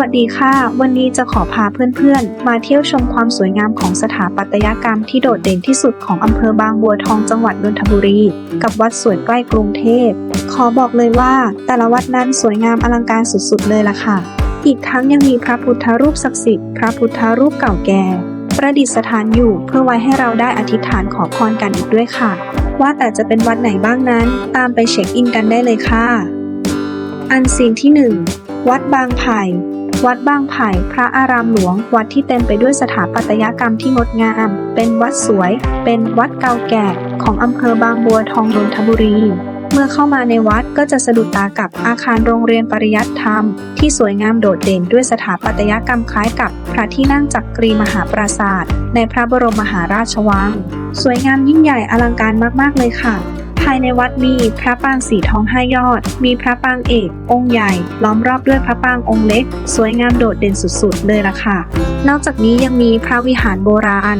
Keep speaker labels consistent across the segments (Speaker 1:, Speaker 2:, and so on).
Speaker 1: วัสดีค่ะ วันนี้จะขอพาเพื่อนๆ มาเที่ยวชมความสวยงามของสถาปัตยกรรมที่โดดเด่นที่สุดของอำเภอบางบัวทองจังหวัดนนทบุรี กับวัดสวยใกล้กรุงเทพ ขอบอกเลยว่า แต่ละวัดนั้นสวยงามอลังการสุดๆเลยล่ะค่ะ อีกทั้งยังมีพระพุทธรูปศักดิ์สิทธิ์ พระพุทธรูปเก่าแก่ ประดิษฐานอยู่เพื่อไว้ให้เราได้อธิษฐานขอพรกันอีกด้วยค่ะ ว่าแต่จะเป็นวัดไหนบ้างนั้น ตามไปเช็คอินกันได้เลยค่ะ อันซีนที่ 1 วัดบางไผ่ วัดบางไผ่ พระอารามหลวง วัดที่เต็มไปด้วยสถาปัตยกรรมที่งดงาม เป็นวัดสวย เป็นวัดเก่าแก่ของอำเภอบางบัวทองนนทบุรี เมื่อเข้ามาในวัดก็จะสะดุดตากับอาคารโรงเรียนปริยัติธรรม ที่สวยงามโดดเด่นด้วยสถาปัตยกรรมคล้ายกับพระที่นั่งจักกรีมหาปราสาทในพระบรมมหาราชวัง สวยงามยิ่งใหญ่อลังการมากๆเลยค่ะ ภายในวัดมีพระปางสีทองห้ายอด มีพระปางเอก องค์ใหญ่ ล้อมรอบด้วยพระปางองค์เล็ก สวยงามโดดเด่นสุดๆ เลยล่ะค่ะ นอกจากนี้ยังมีพระวิหารโบราณ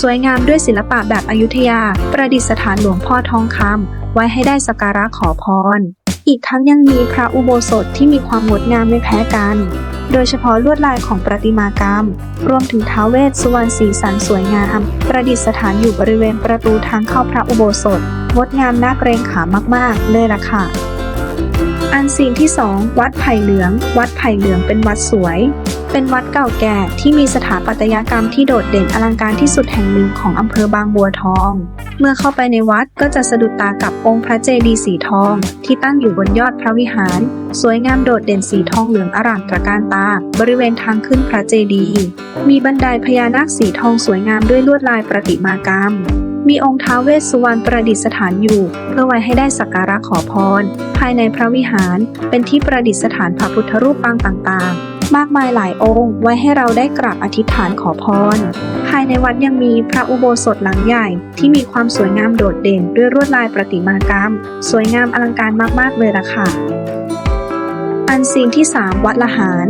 Speaker 1: สวยงามด้วยศิลปะแบบอยุธยา ประดิษฐานหลวงพ่อทองคำไว้ให้ได้สักการะขอพร อีกทั้งยังมีพระอุโบสถที่มีความงดงามไม่แพ้กันโดยเฉพาะลวดลายของประติมากรรม รวมถึงท้าวเวสสุวรรณสีสันสวยงาม ประดิษฐานอยู่บริเวณประตูทางเข้าพระอุโบสถ งดงามน่าเกรงขามมาก ๆ เลยล่ะค่ะ อันซีนที่ 2 วัดไผ่เหลือง วัดไผ่เหลืองเป็นวัดสวย เป็นวัดเก่าแก่ที่มีสถาปัตยกรรมที่โดดเด่นอลังการที่สุดแห่งหนึ่งของอำเภอบางบัวทอง เมื่อเข้าไปในวัดก็จะสะดุดตากับองค์พระเจดีย์สีทอง ที่ตั้งอยู่บนยอดพระวิหาร สวยงามโดดเด่นสีทองเหลืองอร่ามตระการตา บริเวณทางขึ้นพระเจดีย์มีบันไดพญานาคสีทองสวยงามด้วยลวดลายประติมากรรม มีองค์ท้าวเวสสุวรรณประดิษฐานอยู่ เพื่อไว้ให้ได้สักการะขอพร ภายในพระวิหารเป็นที่ประดิษฐานพระพุทธรูปปางต่างๆ มากมายหลายองค์ไว้ให้เราได้กราบอธิษฐานขอพร ภายในวัดยังมีพระอุโบสถหลังใหญ่ที่มีความสวยงามโดดเด่นด้วยลวดลายประติมากรรม สวยงามอลังการมากๆเลยล่ะค่ะ อันซีนที่ 3 วัดละหาร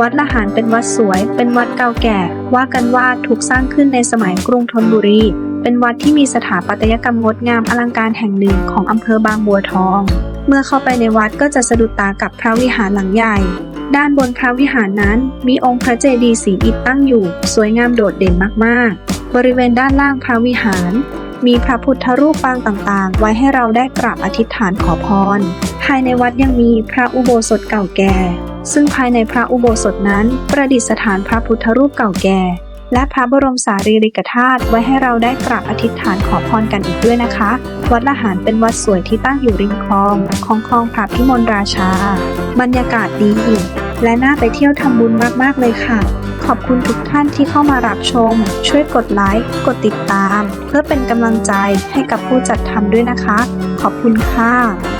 Speaker 1: วัดละหารเป็นวัดสวย เป็นวัดเก่าแก่ ว่ากันว่าถูกสร้างขึ้นในสมัยกรุงธนบุรี เป็นวัดที่มีสถาปัตยกรรมงดงามอลังการแห่งหนึ่งของอำเภอบางบัวทอง เมื่อเข้าไปในวัดก็จะสะดุดตากับพระวิหารหลังใหญ่ ด้านบนพระวิหารนั้นมีองค์พระเจดีย์สีอิฐตั้งอยู่ สวยงามโดดเด่นมากๆ บริเวณด้านล่างพระวิหาร มีพระพุทธรูปปางต่างๆ ไว้ให้เราได้กราบอธิษฐานขอพร ภายในวัดยังมีพระอุโบสถเก่าแก่ ซึ่งภายในพระอุโบสถนั้นประดิษฐานพระพุทธรูปเก่าแก่ และพระบรมสารีริกธาตุไว้ให้เราได้กราบอธิษฐานขอพรกันอีกด้วยนะคะ วัดละหารเป็นวัดสวยที่ตั้งอยู่ริมคลองของคลองพระพิมลราชา บรรยากาศดีและน่าไปเที่ยวทำบุญมาก ๆ เลยค่ะ ขอบคุณทุกท่านที่เข้ามารับชม ช่วยกดไลค์ กดติดตาม เพื่อเป็นกำลังใจให้กับผู้จัดทำด้วยนะคะ ขอบคุณค่ะ